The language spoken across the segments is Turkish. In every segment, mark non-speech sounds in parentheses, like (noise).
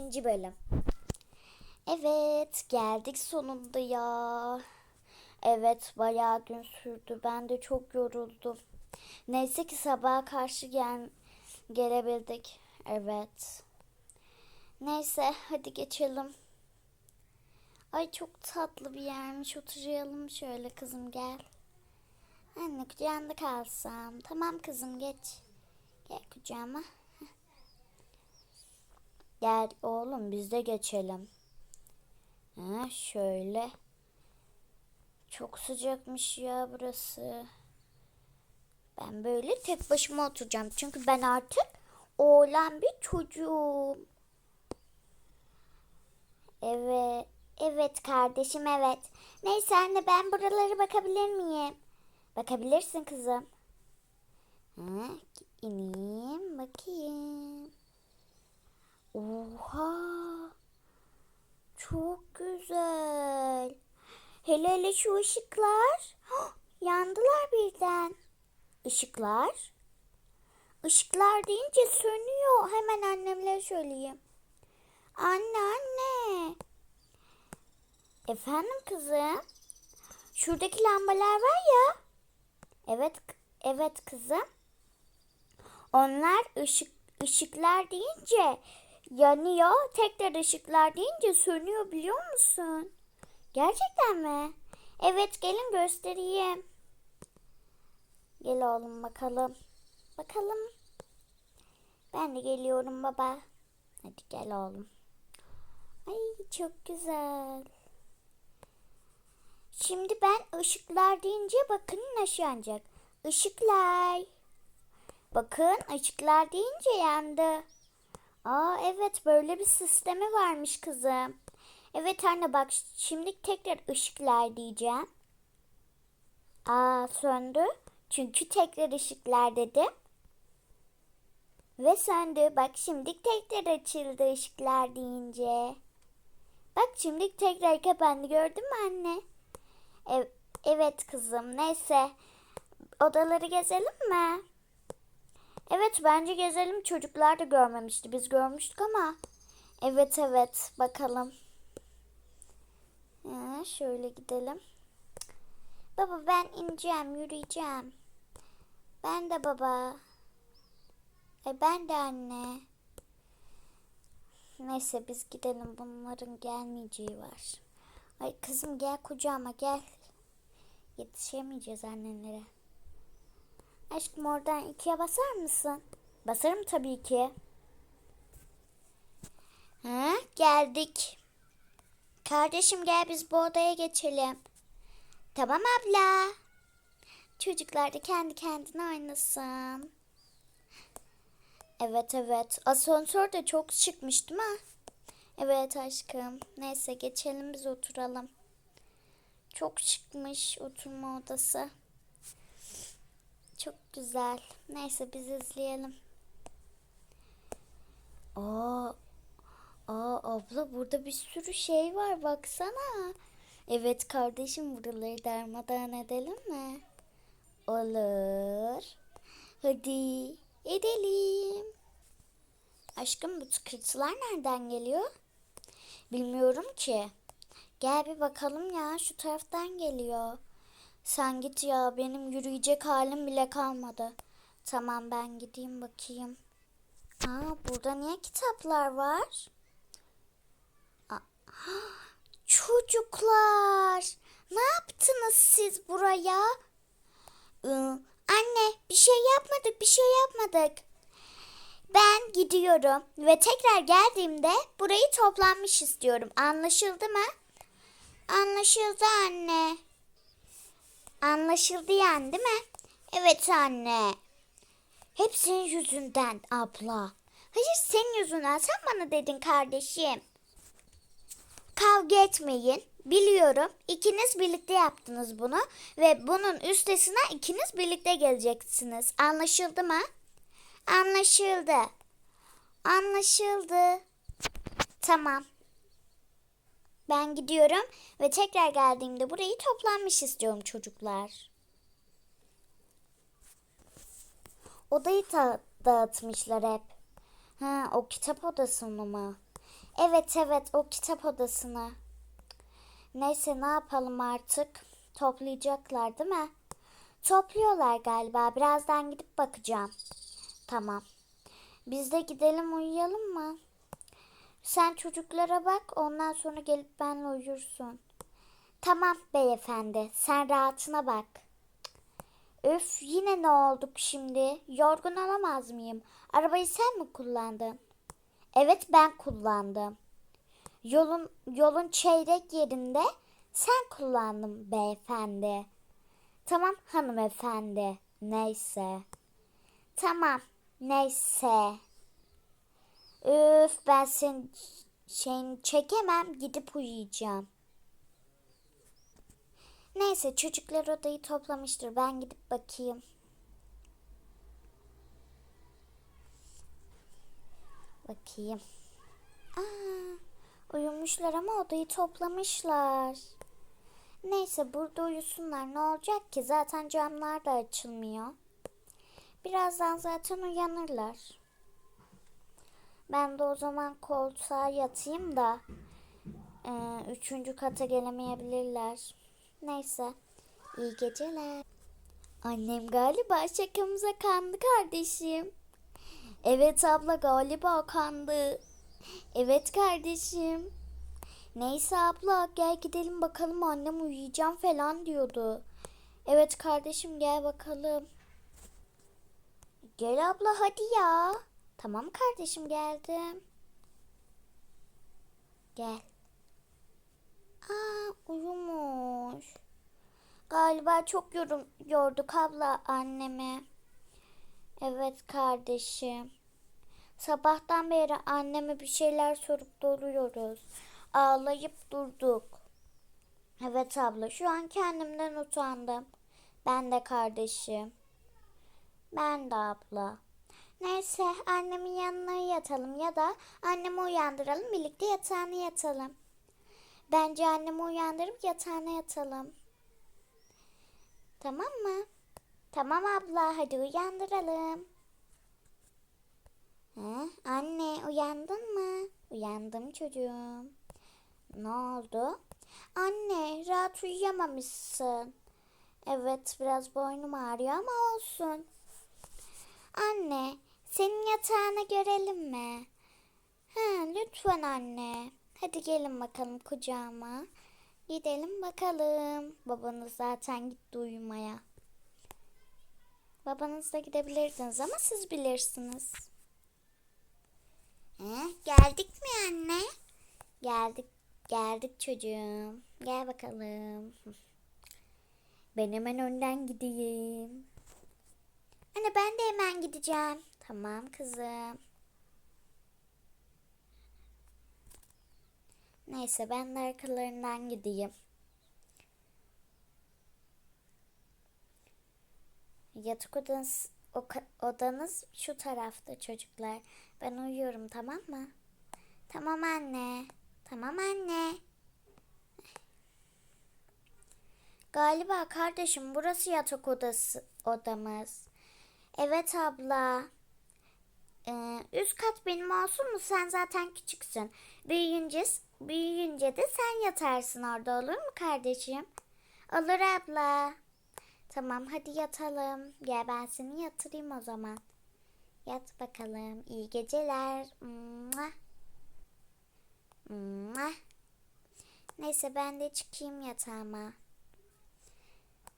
İkinci bölüm. Evet geldik sonunda ya. Evet bayağı gün sürdü. Ben de çok yoruldum. Neyse ki sabaha karşı gel gelebildik. Evet. Neyse hadi geçelim. Ay çok tatlı bir yermiş. Oturalım şöyle kızım gel. Anne kucağında kalsam. Tamam kızım geç. Gel kucağıma. Gel oğlum biz de geçelim. Ha, şöyle. Çok sıcakmış ya burası. Ben böyle tek başıma oturacağım. Çünkü ben artık oğlan bir çocuğum. Evet. Evet kardeşim evet. Neyse anne ben buralara bakabilir miyim? Bakabilirsin kızım. Ha, ineyim bakayım. Oha. Çok güzel. Hele hele şu ışıklar. Yandılar birden. Işıklar. Işıklar deyince sönüyor. Hemen annemle söyleyeyim. Anne anne. Efendim kızım? Şuradaki lambalar var ya. Evet, evet kızım. Onlar ışık ışıklar deyince yanıyor. Tekrar ışıklar deyince sönüyor biliyor musun? Gerçekten mi? Evet gelin göstereyim. Gel oğlum bakalım. Bakalım. Ben de geliyorum baba. Hadi gel oğlum. Ay çok güzel. Şimdi ben ışıklar deyince bakın nasıl yanacak. Işıklar. Bakın ışıklar deyince yandı. Aa evet böyle bir sistemi varmış kızım. Evet anne bak şimdi tekrar ışıklar diyeceğim. Aa söndü. Çünkü tekrar ışıklar dedim. Ve söndü. Bak şimdi tekrar açıldı ışıklar deyince. Bak şimdi tekrar kapandı gördün mü anne? Ev- evet kızım neyse. Odaları gezelim mi? Evet bence gezelim. Çocuklar da görmemişti. Biz görmüştük ama. Evet evet bakalım. Ha, şöyle gidelim. Baba ben ineceğim, yürüyeceğim. Ben de baba. Ay ben de anne. Neyse biz gidelim. Bunların gelmeyeceği var. Ay kızım gel kucağıma gel. Yetişemeyeceğiz annenlere. Aşkım oradan ikiye basar mısın? Basarım tabii ki. Ha, geldik. Kardeşim gel biz bu odaya geçelim. Tamam abla. Çocuklar da kendi kendine oynasın. Evet evet. Asansör de çok çıkmış değil mi? Evet aşkım. Neyse geçelim biz oturalım. Çok çıkmış oturma odası. Çok güzel. Neyse biz izleyelim. Aa, aa abla burada bir sürü şey var baksana. Evet kardeşim buraları darmadağın edelim mi? Olur. Hadi edelim. Aşkım bu tıkırtılar nereden geliyor? Bilmiyorum ki. Gel bir bakalım ya şu taraftan geliyor. Sen git ya benim yürüyecek halim bile kalmadı. Tamam ben gideyim bakayım. Aa burada niye kitaplar var? Aa, (gasps) çocuklar ne yaptınız siz buraya? Ee, anne bir şey yapmadık bir şey yapmadık. Ben gidiyorum ve tekrar geldiğimde burayı toplanmış istiyorum. Anlaşıldı mı? Anlaşıldı anne. Anlaşıldı yani değil mi? Evet anne. Hep senin yüzünden abla. Hayır senin yüzünden sen bana dedin kardeşim. Kavga etmeyin. Biliyorum ikiniz birlikte yaptınız bunu ve bunun üstesine ikiniz birlikte geleceksiniz. Anlaşıldı mı? Anlaşıldı. Anlaşıldı. Tamam. Ben gidiyorum ve tekrar geldiğimde burayı toplanmış istiyorum çocuklar. Odayı da dağıtmışlar hep. Ha, o kitap odasını mı? Evet evet o kitap odasını. Neyse ne yapalım artık? Toplayacaklar değil mi? Topluyorlar galiba. Birazdan gidip bakacağım. Tamam. Biz de gidelim uyuyalım mı? Sen çocuklara bak ondan sonra gelip benle uyursun. Tamam beyefendi sen rahatına bak. Öf yine ne olduk şimdi? Yorgun olamaz mıyım? Arabayı sen mi kullandın? Evet ben kullandım. Yolun yolun çeyrek yerinde sen kullandın beyefendi. Tamam hanımefendi. Neyse. Tamam. Neyse. Üf ben senin şeyini çekemem gidip uyuyacağım. Neyse çocuklar odayı toplamıştır. Ben gidip bakayım. Bakayım. Aa, uyumuşlar ama odayı toplamışlar. Neyse burada uyusunlar. Ne olacak ki? Zaten camlar da açılmıyor. Birazdan zaten uyanırlar. Ben de o zaman koltuğa yatayım da e, üçüncü kata gelemeyebilirler. Neyse. İyi geceler. Annem galiba şakamıza kandı kardeşim. Evet abla galiba kandı. Evet kardeşim. Neyse abla gel gidelim bakalım annem uyuyacağım falan diyordu. Evet kardeşim gel bakalım. Gel abla hadi ya. Tamam kardeşim geldim. Gel. Aa uyumuş. Galiba çok yorum, yorduk abla annemi. Evet kardeşim. Sabahtan beri anneme bir şeyler sorup duruyoruz. Ağlayıp durduk. Evet abla şu an kendimden utandım. Ben de kardeşim. Ben de abla. Neyse annemin yanına yatalım ya da annemi uyandıralım birlikte yatağına yatalım. Bence annemi uyandırıp yatağına yatalım. Tamam mı? Tamam abla hadi uyandıralım. He, anne uyandın mı? Uyandım çocuğum. Ne oldu? Anne rahat uyuyamamışsın. Evet biraz boynum ağrıyor ama olsun. Anne senin yatağını görelim mi? Ha, lütfen anne. Hadi gelin bakalım kucağıma. Gidelim bakalım. Babanız zaten gitti uyumaya. Babanızla gidebilirdiniz ama siz bilirsiniz. He, geldik mi anne? Geldik, geldik çocuğum. Gel bakalım. Ben hemen önden gideyim. Anne ben de hemen gideceğim. Tamam kızım. Neyse ben de arkalarından gideyim. Yatak odanız, odanız şu tarafta çocuklar. Ben uyuyorum tamam mı? Tamam anne. Tamam anne. Galiba kardeşim burası yatak odası odamız. Evet abla. Ee, üst kat benim olsun mu? Sen zaten küçüksün. Büyüyünce, büyüyünce de sen yatarsın orada olur mu kardeşim? Olur abla. Tamam hadi yatalım. Gel ben seni yatırayım o zaman. Yat bakalım. İyi geceler. Mua. Mua. Neyse ben de çıkayım yatağıma.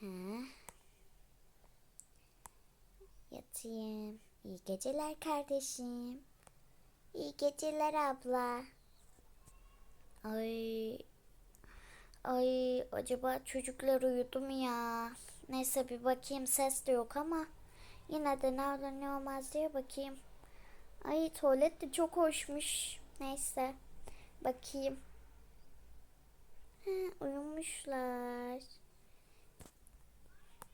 Ha. Yatayım. İyi geceler kardeşim. İyi geceler abla. Ay. Ay acaba çocuklar uyudu mu ya? Neyse bir bakayım ses de yok ama yine de ne olur ne olmaz diye bakayım. Ay tuvalet de çok hoşmuş. Neyse bakayım. Ha, uyumuşlar.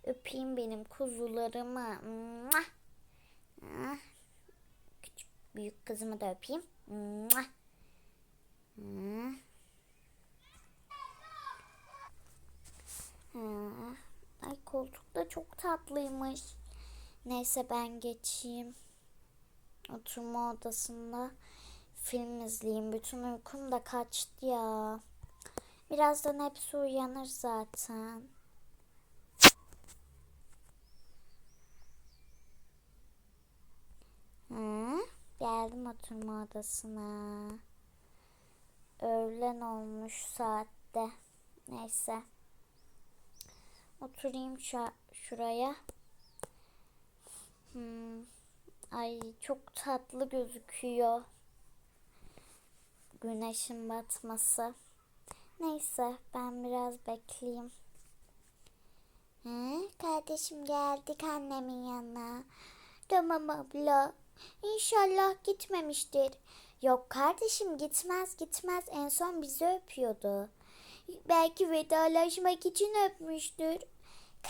Öpeyim benim kuzularımı. Mua. Ah. Küçük büyük kızımı da öpeyim. Ah. Ay koltuk da çok tatlıymış. Neyse ben geçeyim. Oturma odasında film izleyeyim. Bütün uykum da kaçtı ya. Birazdan hepsi uyanır zaten. Hı? Geldim oturma odasına. Öğlen olmuş saatte. Neyse. Oturayım şu şuraya. Hmm. Ay çok tatlı gözüküyor. Güneşin batması. Neyse ben biraz bekleyeyim. Hı, kardeşim geldik annemin yanına. Tamam abla. İnşallah gitmemiştir. Yok kardeşim gitmez gitmez en son bizi öpüyordu. Belki vedalaşmak için öpmüştür.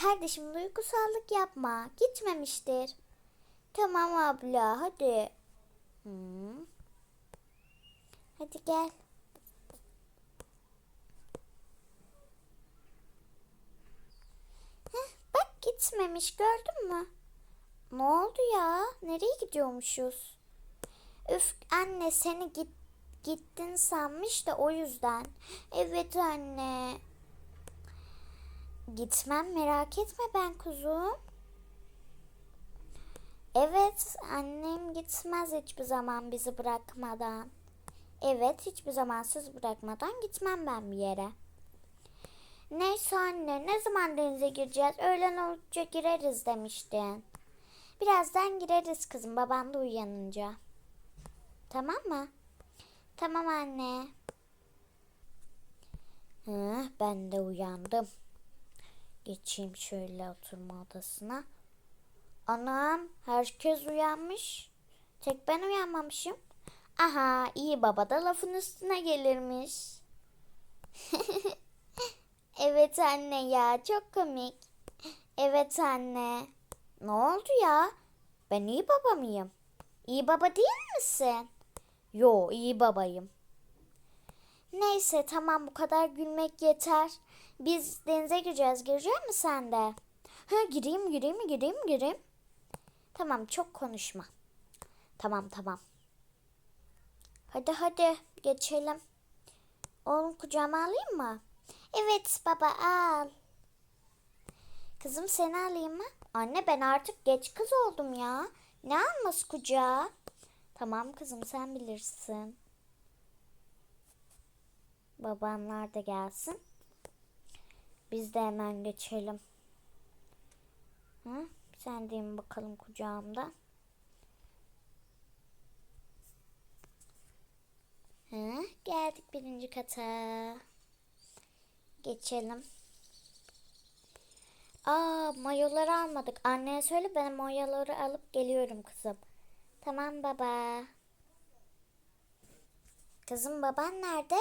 Kardeşim duygusallık yapma. Gitmemiştir. Tamam abla hadi. Hmm. Hadi gel. Heh, bak gitmemiş gördün mü? Ne oldu ya? Nereye gidiyormuşuz? Üf anne seni git gittin sanmış da o yüzden. Evet anne. Gitmem merak etme ben kuzum. Evet annem gitmez hiçbir zaman bizi bırakmadan. Evet hiçbir zaman siz bırakmadan gitmem ben bir yere. Neyse anne ne zaman denize gireceğiz? Öğlen olunca gireriz demiştin. Birazdan gireriz kızım baban da uyanınca. Tamam mı? Tamam anne. Hı, ben de uyandım. Geçeyim şöyle oturma odasına. Anam herkes uyanmış. Tek ben uyanmamışım. Aha iyi baba da lafın üstüne gelirmiş. (laughs) evet anne ya çok komik. Evet anne. Ne oldu ya? Ben iyi baba mıyım? İyi baba değil misin? Yo iyi babayım. Neyse tamam bu kadar gülmek yeter. Biz denize gireceğiz. Girecek mi sen de? Ha gireyim gireyim gireyim gireyim. Tamam çok konuşma. Tamam tamam. Hadi hadi geçelim. Oğlum kucağıma alayım mı? Evet baba al. Kızım seni alayım mı? Anne ben artık geç kız oldum ya. Ne alması kucağa? Tamam kızım sen bilirsin. Babanlar da gelsin. Biz de hemen geçelim. Hı? Sen de bakalım kucağımda. Hı? Geldik birinci kata. Geçelim. Aa mayoları almadık. Anneye söyle ben mayoları alıp geliyorum kızım. Tamam baba. Kızım baban nerede?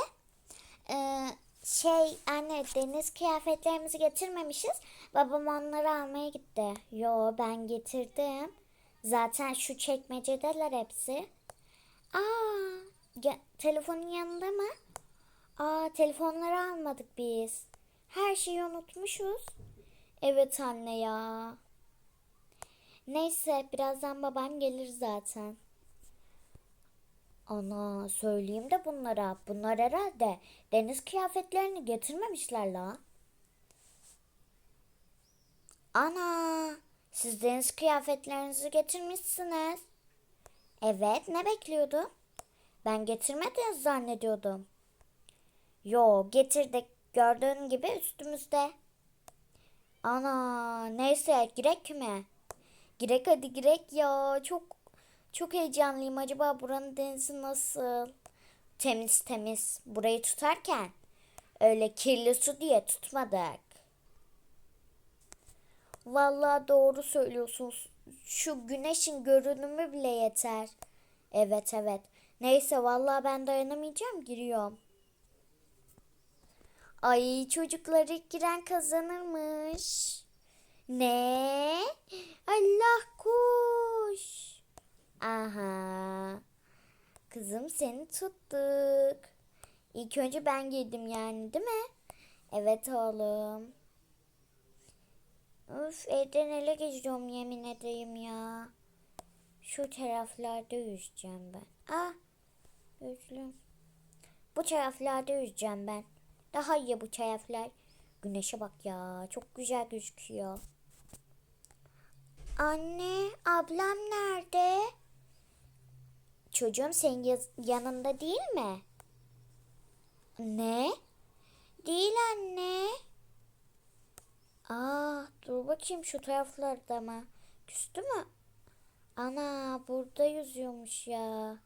Ee, şey anne deniz kıyafetlerimizi getirmemişiz. Babam onları almaya gitti. Yo ben getirdim. Zaten şu çekmecedeler hepsi. Aa, ya, telefonun yanında mı? Aa telefonları almadık biz. Her şeyi unutmuşuz. Evet anne ya. Neyse birazdan babam gelir zaten. Ana söyleyeyim de bunlara. Bunlar herhalde deniz kıyafetlerini getirmemişler la. Ana siz deniz kıyafetlerinizi getirmişsiniz. Evet ne bekliyordun? Ben getirmediniz zannediyordum. Yo getirdik. Gördüğün gibi üstümüzde. Ana neyse girek mi? Girek hadi girek ya. Çok çok heyecanlıyım. Acaba buranın denizi nasıl? Temiz temiz. Burayı tutarken öyle kirli su diye tutmadık. Vallahi doğru söylüyorsunuz. Şu güneşin görünümü bile yeter. Evet evet. Neyse vallahi ben dayanamayacağım giriyorum. Ay çocuklar ilk giren kazanırmış. Ne? Allah kuş. Aha. Kızım seni tuttuk. İlk önce ben girdim yani değil mi? Evet oğlum. Üf evden ele geçiyorum yemin edeyim ya. Şu taraflarda yüzeceğim ben. Ah Yüzlüm. Bu taraflarda yüzeceğim ben. Daha iyi bu taraflar. Güneşe bak ya. Çok güzel gözüküyor. Anne, ablam nerede? Çocuğum senin yanında değil mi? Ne? Değil anne. Aa, dur bakayım şu taraflarda mı? Küstü mü? Ana, burada yüzüyormuş ya.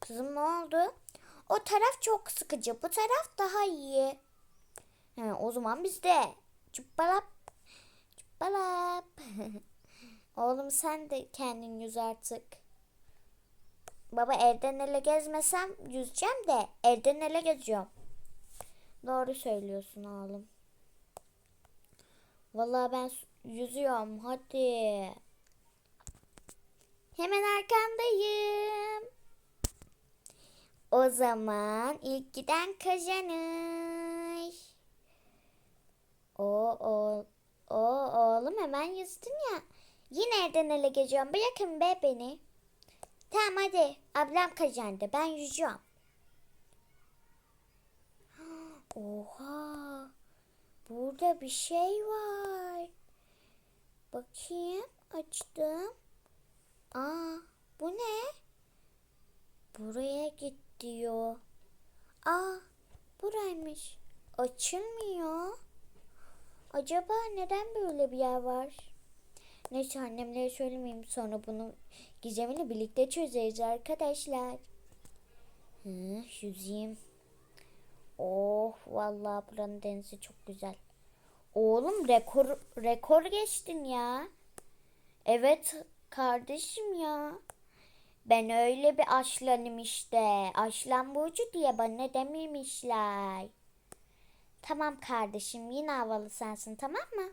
Kızım ne oldu? O taraf çok sıkıcı. Bu taraf daha iyi. He, o zaman biz de. Cıpbalap. Cıpbalap. (laughs) Oğlum sen de kendin yüz artık. Baba evden ele gezmesem yüzeceğim de evden ele geziyorum. Doğru söylüyorsun oğlum. Vallahi ben yüzüyorum. Hadi. Hemen arkandayım. O zaman ilk giden kazanır. O o o oğlum hemen yüzdün ya. Yine evden ele geçiyorum. Bırakın be beni. Tamam hadi. Ablam kazandı. Ben yüzüyorum. (gasps) Oha. Burada bir şey var. Bakayım. Açtım. Aa, bu ne? Buraya git diyor. Aa, buraymış. Açılmıyor. Acaba neden böyle bir yer var? Neyse annemlere söylemeyeyim sonra bunu gizemini birlikte çözeriz arkadaşlar. Hı, yüzeyim. Oh vallahi buranın denizi çok güzel. Oğlum rekor rekor geçtin ya. Evet kardeşim ya. Ben öyle bir aşlanım işte. Aşlan burcu diye bana dememişler. Tamam kardeşim yine havalı sensin tamam mı?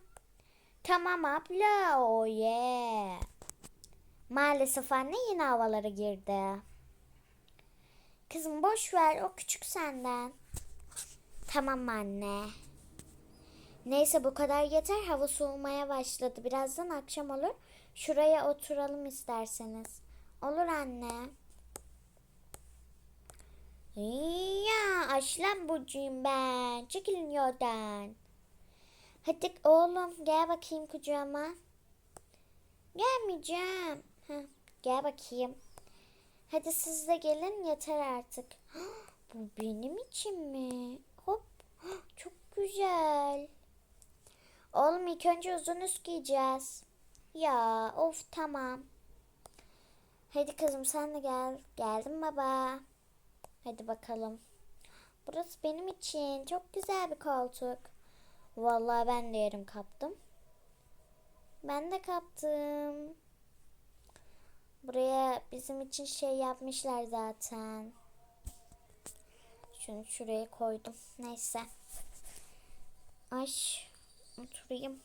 Tamam abla o yeah. Maalesef anne yine havalara girdi. Kızım boş ver o küçük senden. Tamam anne. Neyse bu kadar yeter. Hava soğumaya başladı. Birazdan akşam olur. Şuraya oturalım isterseniz. Olur anne. Ya aslan burcuyum ben. Çekilin yoldan. Hadi oğlum gel bakayım kucağıma. Gelmeyeceğim. Heh, gel bakayım. Hadi siz de gelin yeter artık. (gasps) Bu benim için mi? Hop. (gasps) Çok güzel. Oğlum ilk önce uzun üst giyeceğiz. Ya of tamam. Hadi kızım sen de gel. Geldim baba. Hadi bakalım. Burası benim için. Çok güzel bir koltuk. Vallahi ben de yarım kaptım. Ben de kaptım. Buraya bizim için şey yapmışlar zaten. Şunu şuraya koydum. Neyse. Ay oturayım.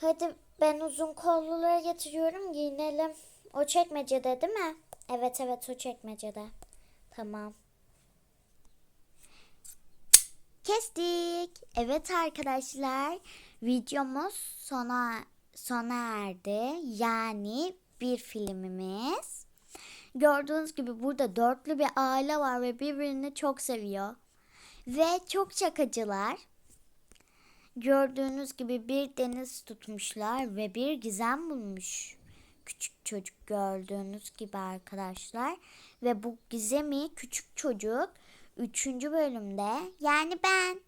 Hadi ben uzun kolluları getiriyorum giyinelim. O çekmecede değil mi? Evet evet o çekmecede. Tamam. Kestik. Evet arkadaşlar videomuz sona sona erdi. Yani bir filmimiz. Gördüğünüz gibi burada dörtlü bir aile var ve birbirini çok seviyor. Ve çok şakacılar. Gördüğünüz gibi bir deniz tutmuşlar ve bir gizem bulmuş. Küçük çocuk gördüğünüz gibi arkadaşlar. Ve bu gizemi küçük çocuk 3. bölümde yani ben.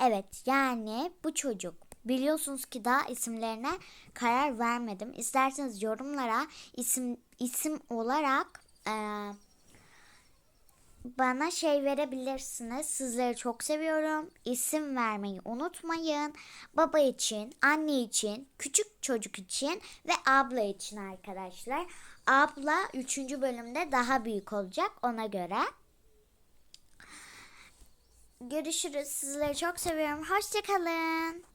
Evet yani bu çocuk. Biliyorsunuz ki daha isimlerine karar vermedim. İsterseniz yorumlara isim isim olarak eee bana şey verebilirsiniz. Sizleri çok seviyorum. İsim vermeyi unutmayın. Baba için, anne için, küçük çocuk için ve abla için arkadaşlar. Abla 3. bölümde daha büyük olacak ona göre. Görüşürüz. Sizleri çok seviyorum. Hoşçakalın.